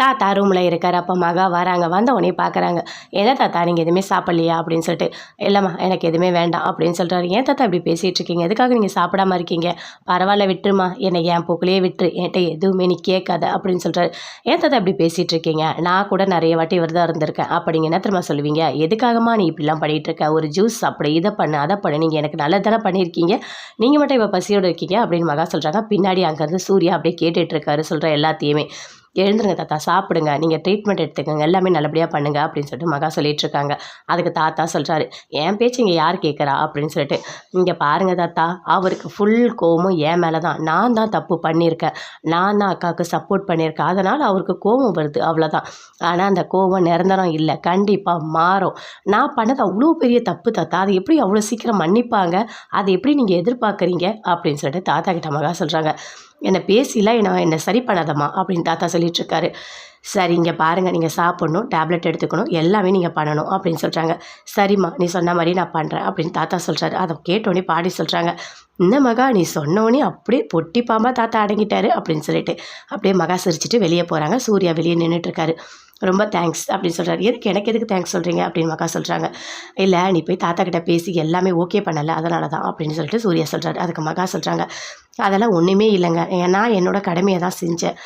தாத்தா ரூமில் இருக்கார் அப்போ மகா வராங்க. வந்த உடனே பார்க்குறாங்க ஏதா தாத்தா நீங்கள் எதுவுமே சாப்பிட்லையா? அப்படின்னு சொல்லிட்டு இல்லைம்மா எனக்கு எதுவுமே வேண்டாம் அப்படின்னு சொல்கிறாரு ஏன் தாத்தா இப்படி பேசிகிட்டு இருக்கீங்க? எதுக்காக நீங்கள் சாப்பிடாம இருக்கீங்க? பரவாயில்ல விட்டுருமா என்னை என் போக்குலேயே விட்டுரு. என்கிட்ட எதுவுமே நீ கேட்காத அப்படின்னு சொல்கிறாரு ஏன் தாத்தா இப்படி பேசிகிட்டு இருக்கீங்க? நான் கூட நிறைய வாட்டி விரதம் இருந்திருக்கேன். அப்படிங்க என்ன திரும்ப சொல்லுவீங்க? எதுக்காகமா நீ இப்படிலாம் பண்ணிகிட்டு இருக்க? ஒரு ஜூஸ் சாப்பிடு இதை பண்ணு அதை பண்ணு. நீங்கள் எனக்கு நல்லதானே பண்ணியிருக்கீங்க. நீங்கள் மட்டும் இப்போ பசியோடு இருக்கீங்க அப்படின்னு மகா சொல்கிறாங்க பின்னாடி அங்கேருந்து சூர்யா அப்படியே கேட்டுட்ருக்காரு சொல்கிற எல்லாத்தையுமே. எழுந்துருங்க தாத்தா சாப்பிடுங்க. நீங்கள் ட்ரீட்மெண்ட் எடுத்துக்கோங்க. எல்லாமே நல்லபடியாக பண்ணுங்க அப்படின்னு சொல்லிட்டு மகா சொல்லிட்டு இருக்காங்க அதுக்கு தாத்தா சொல்கிறாரு என் பேச்சு இங்கே யார் கேட்குறா? அப்படின்னு சொல்லிட்டு இங்கே பாருங்கள் தாத்தா அவருக்கு ஃபுல் கோவமும் என் மேலே தான் நான் தான் தப்பு பண்ணியிருக்கேன். நான் தான் அக்காவுக்கு சப்போர்ட் பண்ணியிருக்கேன். அதனால் அவருக்கு கோவம் வருது அவ்வளோதான் ஆனால் அந்த கோவம் நிரந்தரம் இல்லை. கண்டிப்பாக மாறும். நான் பண்ணது அவ்வளோ பெரிய தப்பு தாத்தா. அது எப்படி அவ்வளோ சீக்கிரம் மன்னிப்பாங்க? அதை எப்படி நீங்கள் எதிர்பார்க்குறீங்க? அப்படின்னு சொல்லிட்டு தாத்தா கிட்ட மகா சொல்கிறாங்க என்னை பேசிலாம் என்ன என்னை சரி பண்ணாதம்மா அப்படின்னு தாத்தா சொல்லிகிட்ருக்காரு சரி இங்கே பாருங்கள் நீங்கள் சாப்பிட்ணும் டேப்லெட் எடுத்துக்கணும் எல்லாமே நீங்கள் பண்ணணும் அப்படின்னு சொல்கிறாங்க சரிம்மா நீ சொன்ன மாதிரி நான் பண்ணுறேன் அப்படின்னு தாத்தா சொல்கிறாரு அதை கேட்டோடனே பாடி சொல்கிறாங்க இந்த மகா நீ சொன்னோடனே அப்படியே பொட்டி பாம்பா தாத்தா அடங்கிட்டாரு அப்படின்னு சொல்லிட்டு அப்படியே மகா சிரிச்சிட்டு வெளியே போகிறாங்க சூர்யா வெளியே நின்றுட்டுருக்காரு ரொம்ப தேங்க்ஸ் அப்படின்னு சொல்கிறார் எதுக்கு எனக்கு எதுக்கு தேங்க்ஸ் சொல்கிறீங்க அப்படின்னு மக்கா சொல்கிறாங்க இல்லை நீ போய் தாத்தா கிட்ட பேசி எல்லாமே ஓகே பண்ணலை அதனால தான் அப்படின்னு சொல்லிட்டு சூர்யா சொல்கிறாரு அதுக்கு மகா சொல்கிறாங்க அதெல்லாம் ஒன்றுமே இல்லைங்க. ஏன்னா என்னோட கடமையை தான் செஞ்சேன்.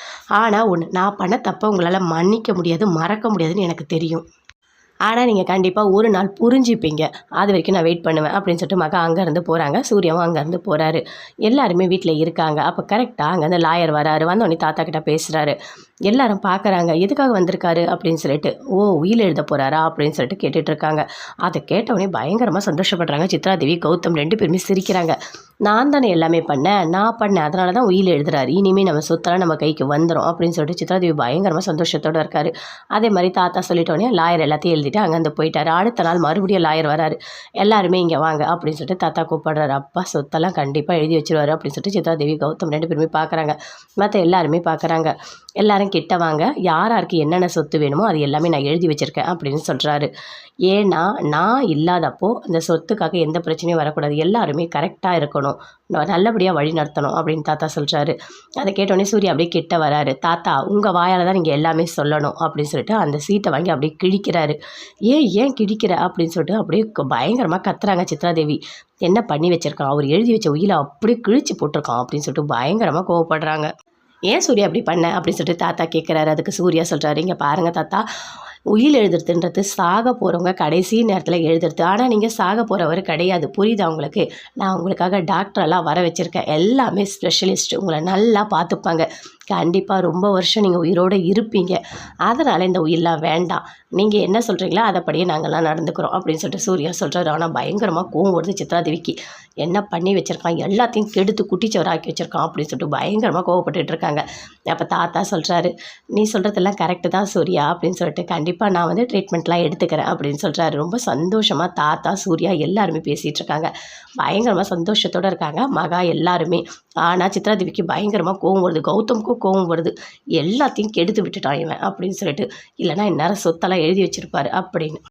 ஆனால் ஒன்று நான் பண்ண தப்பை உங்களால் மன்னிக்க முடியாது மறக்க முடியாதுன்னு எனக்கு தெரியும். ஆனால் நீங்கள் கண்டிப்பாக ஒரு நாள் புரிஞ்சுப்பீங்க. அது வரைக்கும் நான் வெயிட் பண்ணுவேன் அப்படின்னு சொல்லிட்டு மகா அங்கேருந்து போகிறாங்க சூரியவும் அங்கேருந்து போகிறாரு எல்லாருமே வீட்டில் இருக்காங்க. அப்போ கரெக்டாக அங்கேருந்து லாயர் வராரு. வந்தோடனே தாத்தா கிட்ட பேசுகிறாரு எல்லாரும் பார்க்குறாங்க எதுக்காக வந்திருக்காரு அப்படின்னு சொல்லிட்டு ஓ உயில் எழுத போகிறாரா அப்படின்னு சொல்லிட்டு கேட்டுட்ருக்காங்க அதை கேட்டவுடனே பயங்கரமாக சந்தோஷப்படுறாங்க. சித்ராதேவி கௌதம் ரெண்டு பேருமே சிரிக்கிறாங்க. நான் தானே எல்லாமே பண்ணேன். நான் பண்ணேன். அதனால தான் உயில் எழுதுறாரு. இனிமேல் நம்ம சொத்தெல்லாம் நம்ம கைக்கு வந்துடும் அப்படின்னு சொல்லிட்டு சித்ராதேவி பயங்கரமாக சந்தோஷத்தோடு இருக்காரு. அதே மாதிரி தாத்தா சொல்லிட்டோடனே லாயர் எல்லாத்தையும் எழுதிட்டு அங்கேருந்து போயிட்டார். அடுத்த நாள் மறுபடியும் லாயர் வராரு. எல்லாருமே இங்கே வாங்க அப்படின்னு சொல்லிட்டு தாத்தா கூப்பிடுறாரு. அப்பா சொத்தெல்லாம் கண்டிப்பாக எழுதி வச்சிருவாரு அப்படின்னு சொல்லிட்டு சித்ராதேவி கௌதம் ரெண்டு பேருமே பார்க்குறாங்க மற்ற எல்லாருமே பார்க்குறாங்க எல்லாரும் கிட்ட வாங்க. யார் யாருக்கு என்னென்ன சொத்து வேணுமோ அது எல்லாமே நான் எழுதி வச்சுருக்கேன் அப்படின்னு சொல்கிறாரு ஏன்னா நான் இல்லாதப்போ அந்த சொத்துக்காக எந்த பிரச்சனையும் வரக்கூடாது. எல்லாருமே கரெக்டாக இருக்கணும். நல்லபடியாக வழி நடத்தணும் அப்படின்னு தாத்தா சொல்கிறாரு அதை கேட்டோடனே சூர்யா அப்படியே கிட்ட வராரு. தாத்தா உங்கள் வாயால் தான் நீங்கள் எல்லாமே சொல்லணும் அப்படின்னு சொல்லிட்டு அந்த சீட்டை வாங்கி அப்படியே கிழிக்கிறாரு. ஏன் ஏன் கிழிக்கிற? அப்படின்னு சொல்லிட்டு அப்படியே பயங்கரமாக கத்துறாங்க சித்ராதேவி. என்ன பண்ணி வச்சுருக்கான்? அவர் எழுதி வச்ச உயிரை அப்படியே கிழிச்சு போட்டிருக்கான் அப்படின்னு சொல்லிட்டு பயங்கரமாக கோவப்படுறாங்க. ஏன் சூர்யா அப்படி பண்ண? அப்படின்னு சொல்லிட்டு தாத்தா கேட்குறாரு அதுக்கு சூர்யா சொல்கிறாரு இங்கே பாருங்கள் தாத்தா உயில் எழுதுறதுன்றது சாக போகிறவங்க கடைசி நேரத்தில் எழுதுறது. ஆனால் நீங்கள் சாக போகிறவர் கிடையாது. புரியுதா உங்களுக்கு? நான் உங்களுக்காக டாக்டரெல்லாம் வர வச்சுருக்கேன். எல்லாமே ஸ்பெஷலிஸ்ட் உங்களை நல்லா பார்த்துப்பாங்க. கண்டிப்பாக ரொம்ப வருஷம் நீங்கள் உயிரோடு இருப்பீங்க. அதனால் இந்த உயிரெலாம் வேண்டாம். நீங்கள் என்ன சொல்கிறீங்களோ அதைப்படியே நாங்கள்லாம் நடந்துக்கிறோம் அப்படின்னு சொல்லிட்டு சூர்யா சொல்கிறாரு ஆனால் பயங்கரமாக கோவம் வருது சித்ராதேவிக்கு. என்ன பண்ணி வச்சுருக்கான்? எல்லாத்தையும் கெடுத்து குட்டிச்சவராக்கி வச்சுருக்கான் அப்படின்னு சொல்லிட்டு பயங்கரமாக கோவப்பட்டுட்டு இருக்காங்க. அப்போ தாத்தா சொல்கிறாரு நீ சொல்கிறதெல்லாம் கரெக்டு தான் சூர்யா அப்படின்னு சொல்லிட்டு கண்டிப்பாக நான் வந்து ட்ரீட்மெண்ட்லாம் எடுத்துக்கிறேன் அப்படின்னு சொல்கிறாரு ரொம்ப சந்தோஷமாக தாத்தா சூர்யா எல்லாருமே பேசிகிட்டு இருக்காங்க. பயங்கரமாக சந்தோஷத்தோடு இருக்காங்க. மகா எல்லாருமே. ஆனால் சித்ராதேவிக்கு பயங்கரமாக கோவம் வருது. கௌதமுக்கும் கோவம் வருது. எல்லாத்தையும் கெடுத்து விட்டுட்டான் இவன் அப்படின்னு சொல்லிட்டு இல்லைனா இந்நேரம் சொத்தெல்லாம் எழுதி வச்சுருப்பாரு அப்படின்னு.